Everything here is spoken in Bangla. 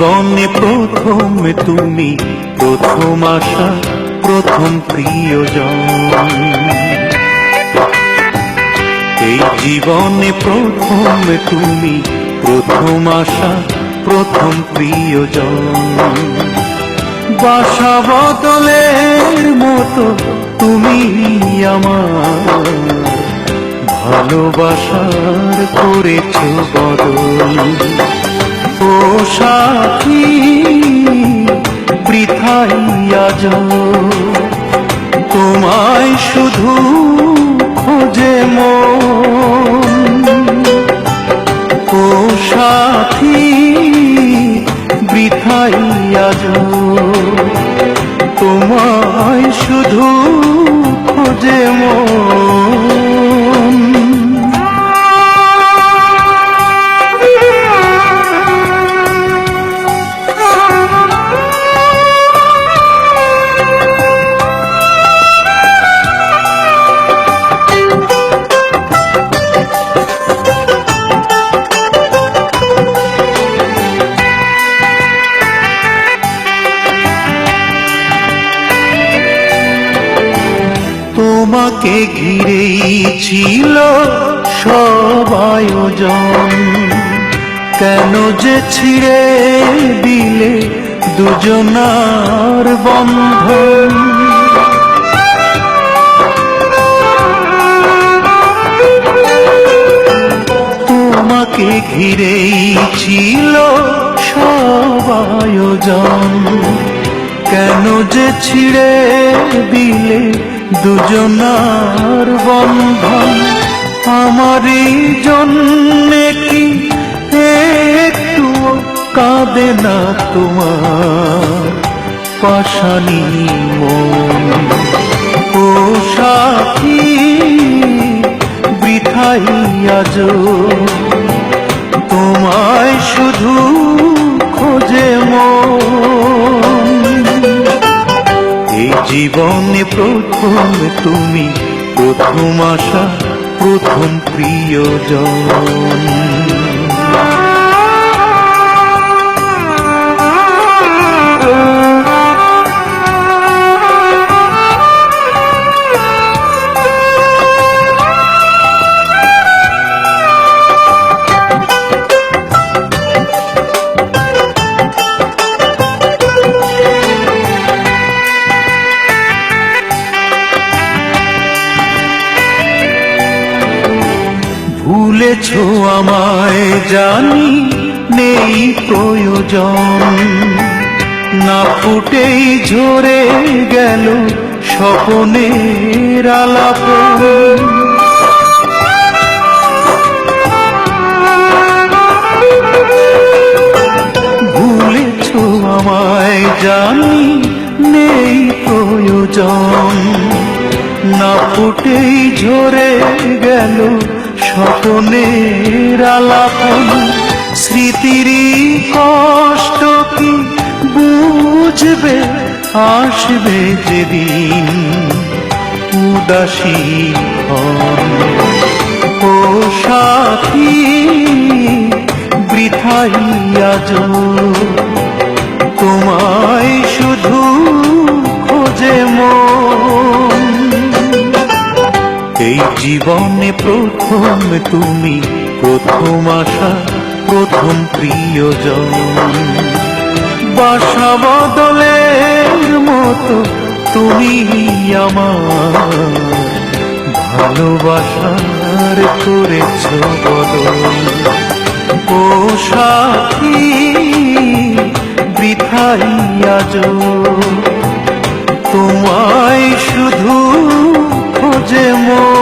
জীবনে প্রথম তুমি, প্রথম আশা, প্রথম প্রিয়জন। এই জীবনে প্রথম তুমি, প্রথম আশা, প্রথম প্রিয়জন। বাসা বদলের মতো তুমি আমার, ভালোবাসার করেছ বদল। সাথী বৃথাই আজ। তোমায় শুধু খোঁজে ও সাথী বৃথাই আজ। তোমাকে ঘিরেই ছিল সব আয়োজন। কেন যে ছিঁড়ে দিলে দুজনার বন্ধন? তোমাকে ঘিরেই ছিল সব আয়োজন। কেন যে ছিঁড়ে দিলে দুজনার বন্ধন আমারই জন্যে কি? একটু কাঁদে না তোমার পাশানি মন। ও সাথী, বৃথাই আজ তোমায় শুধু জীবনে প্রথম তুমি প্রথম আশা প্রথম প্রিয়জন। ভুলেছ আমায় জানি নেই প্রয়োজন। না ফুটেই ঝরে গেল স্বপনের আলাপ। ভুলেছ আমায় জানি নেই প্রয়োজন। না ফুটেই ঝরে গেল স্বপনের আলাপন স্মৃতিরই কষ্ট কি বুঝবে আসবে যেদিন উদাসী। ও সাথী বৃথাই আজ জীবনে প্রথম তুমি, প্রথম আশা, প্রথম প্রিয়জন। বাসা বদলের মতো তুমি আমার। ভালোবাসার করেছ বদল। ও সাথী আজ। তোমায় শুধু খোঁজে মন।